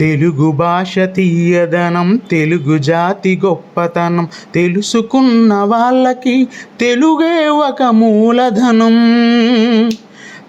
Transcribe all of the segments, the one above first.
తెలుగు భాష తీయదనం తెలుగు జాతి గొప్పతనం తెలుసుకున్న వాళ్ళకి తెలుగే ఒక మూలధనం.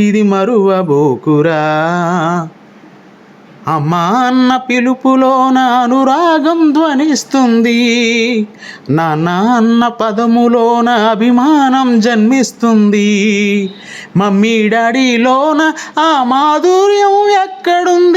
ఇది మరువబోకురా. అమ్మా అన్న పిలుపులోన అనురాగం ధ్వనిస్తుంది. నాన్న అన్న పదములోన అభిమానం జన్మిస్తుంది. మమ్మీ డాడీలోన ఆ మాధుర్యం ఎక్కడుంది?